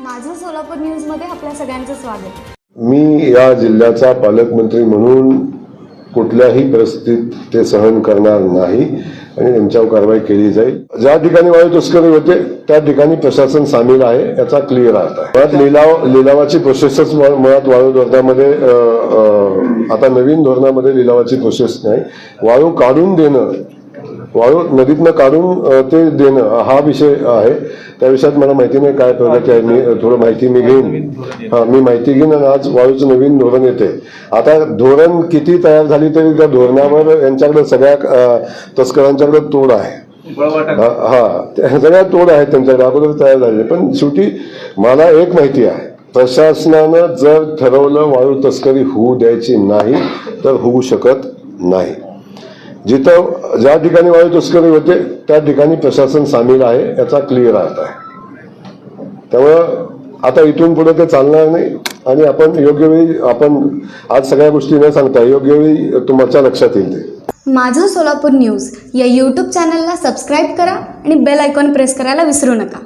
माझं सोलापूर न्यूजमध्ये आपल्या सगळ्यांचं स्वागत. मी या जिल्ह्याचा पालकमंत्री म्हणून कुठल्याही परिस्थितीत ते सहन करणार नाही आणि त्यांच्यावर कारवाई केली जाईल. ज्या ठिकाणी वायू तस्करी होते त्या ठिकाणी प्रशासन सामील आहे याचा क्लिअर अर्थ आहे. मुळात लिलाव लिलावाची प्रोसेसच मुळात वायू धोरणामध्ये आता नवीन धोरणामध्ये लिलावाची प्रोसेस नाही. वाळू काढून देणं वाळू नदीतनं काढून ते देणं हा विषय आहे. त्या विषयात मला माहिती नाही काय प्रगती आहे. मी थोडं माहिती मी घेईन. हा मी माहिती घेईन आणि आज वाळूचं नवीन धोरण येते. आता धोरण किती तयार झाली तरी त्या धोरणावर यांच्याकडे सगळ्या तस्करांच्याकडे तोड आहे. हा हा, सगळ्या तोड आहेत त्यांच्याकडे. अगोदर तयार झालेले. पण शेवटी मला एक माहिती आहे. प्रशासनानं जर ठरवलं वाळू तस्करी होऊ द्यायची नाही तर होऊ शकत नाही. जिथं ज्या ठिकाणी वायू तस्करी होते त्या ठिकाणी प्रशासन सामील आहे याचा क्लिअर अर्थ आहे. त्यामुळं आता इथून पुढे ते चालणार नाही आणि आपण योग्य वेळी आपण आज सगळ्या गोष्टी न सांगता योग्य वेळी तुमच्या लक्षात येईल ते. माझं सोलापूर न्यूज या यूट्यूब चॅनलला सबस्क्राईब करा आणि बेल आयकॉन प्रेस करायला विसरू नका.